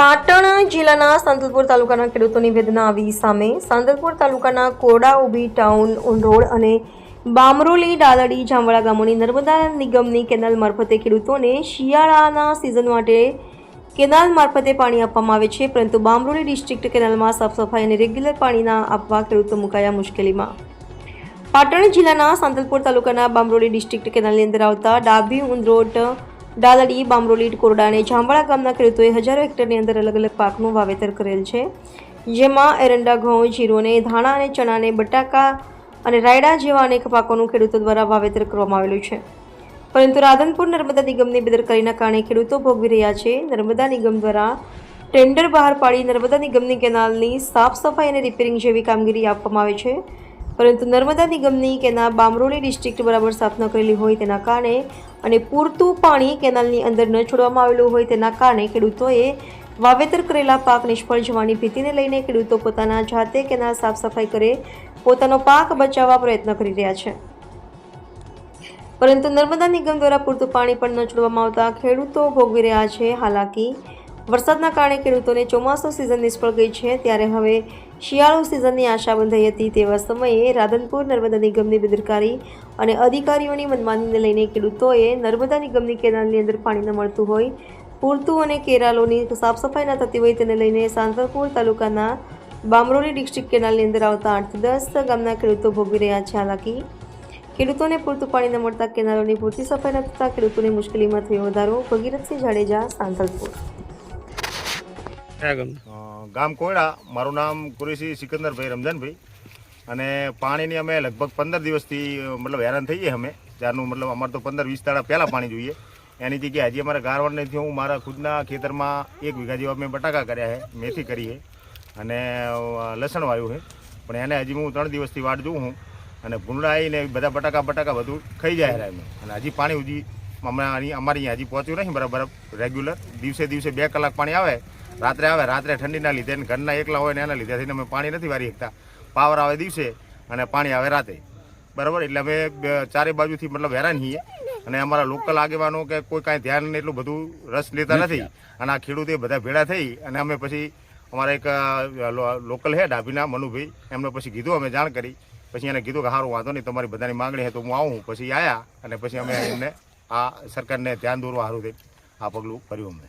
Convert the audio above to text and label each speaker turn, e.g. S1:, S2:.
S1: પાટણ જિલ્લાના સાંતલપુર તાલુકાના ખેડૂતોની વેદના આવી સામે સાંતલપુર તાલુકાના કોડા ઊભી ટાઉન ઉંડોળ અને બામરોલી ડાલડી જામવાડા ગામોની નર્મદા નિગમની કેનાલ મારફતે ખેડૂતોને શિયાળાના સિઝન માટે કેનાલ મારફતે પાણી આપવામાં આવે છે, પરંતુ બામરોલી ડિસ્ટ્રિક્ટ કેનાલમાં સાફ સફાઈ અને રેગ્યુલર પાણીના આપવા ખેડૂતો મુકાયા મુશ્કેલીમાં. પાટણ જિલ્લાના સાંતલપુર તાલુકાના બામરોલી ડિસ્ટ્રિક્ટ કેનાલની અંદર આવતા ડાભી ઉંદરોટ ડાલડી બામરોલી કોરડા અને જાંબળા ગામના ખેડૂતોએ હજારો હેક્ટરની અંદર અલગ અલગ પાકનું વાવેતર કરેલ છે, જેમાં એરંડા, ઘઉં જીરોને ધાણા અને ચણાને બટાકા અને રાયડા જેવા અનેક પાકોનું ખેડૂતો દ્વારા વાવેતર કરવામાં આવેલું છે. પરંતુ રાધનપુર નર્મદા નિગમની બેદરકારીના કારણે ખેડૂતો ભોગવી રહ્યા છે. નર્મદા નિગમ દ્વારા ટેન્ડર બહાર પાડી નર્મદા નિગમની કેનાલની સાફ સફાઈ અને રિપેરિંગ જેવી કામગીરી આપવામાં આવે છે. પરંતુ નર્મદા નિગમની કેનાલ બામરોલી ડિસ્ટ્રિક્ટ બરાબર સાફ ન કરેલી હોય તેના કારણે અને પૂરતું પાણી કેનાલની અંદર ન છોડવામાં આવેલું હોય તેના કારણે ખેડૂતોએ વાવેતર કરેલા પાક નિષ્ફળ જવાની ભીતિને લઈને ખેડૂતો પોતાના જાતે કેનાલ સાફ સફાઈ કરે, પોતાનો પાક બચાવવા પ્રયત્ન કરી રહ્યા છે. પરંતુ નર્મદા નિગમ દ્વારા પૂરતું પાણી પણ ન છોડવામાં આવતા ખેડૂતો ભોગવી રહ્યા છે. હાલાકી વરસાદના કારણે ખેડૂતોને ચોમાસું સિઝન નિષ્ફળ ગઈ છે, ત્યારે હવે શિયાળુ સિઝનની આશા બંધાઈ હતી તેવા સમયે રાધનપુર નર્મદા નિગમની બેદરકારી અને અધિકારીઓની મનમાનીને લઈને ખેડૂતોએ નર્મદા નિગમની કેનાલની અંદર પાણી ન મળતું હોય, પૂરતું અને કેરાલોની સાફ સફાઈ ન થતી હોય તેને લઈને સાંતલપુર તાલુકાના બામરોલી ડિસ્ટ્રિક્ટ કેનાલની અંદર આવતા આઠથી દસ ગામના ખેડૂતો ભોગવી રહ્યા છે. હાલાકી, ખેડૂતોને પૂરતું પાણી ન મળતા કેનાલોની પૂરતી સફાઈ ન થતાં ખેડૂતોની મુશ્કેલીમાં થયો વધારો ભગીરથસિંહ જાડેજા, સાંતલપુર
S2: ગામ કોયડા. મારું નામ કુરેશી સિકંદરભાઈ રમજાનભાઈ. અને પાણીની અમે લગભગ પંદર દિવસથી મતલબ હેરાન થઈએ અમે. ત્યારનું મતલબ અમારે તો પંદર વીસ દાડા પહેલાં પાણી જોઈએ. એની જગ્યાએ હજી અમારે ગારવડ નથી હું મારા ખુદના ખેતરમાં એક વીઘા જેવા મેં બટાકા કર્યા છે, મેથી કરી છે. અને લસણ વાવ્યું છે. પણ એને હજી હું ત્રણ દિવસથી વાટ જોઉં છું. અને ભૂંડા આવીને બધા બટાકા બટાકા બધું ખાઈ જાય એમ. અને હજી પાણી હજી હમણાં અમારી અહીંયા હજી પહોંચ્યું નહીં બરાબર. રેગ્યુલર દિવસે દિવસે બે કલાક પાણી આવે રાત્રે આવે રાત્રે ઠંડીના લીધે અને ઘરના એકલા હોય ને એના લીધે થઈને અમે પાણી નથી વારી શકતા. પાવર આવે દિવસે અને પાણી આવે રાતે. બરાબર? એટલે અમે ચારે બાજુથી મતલબ હેરાન છીએ. અને અમારા લોકલ આગેવાનો કે કોઈ કાંઈ ધ્યાન એટલું બધું રસ લેતા નથી અને આ ખેડૂતો બધા ભેળા થઈ અને અમે પછી અમારા એક લોકલ હે ડાભીના મનુભાઈ એમને પછી કીધું અમે જાણ કરી. પછી એને કીધું કે સારું વાંધો નહીં તમારી બધાની માંગણી હે તો હું આવું. પછી આવ્યા અને પછી અમે એમને આ સરકારને ધ્યાન દોરવા સારું થઈ આ પગલું કર્યું અમને.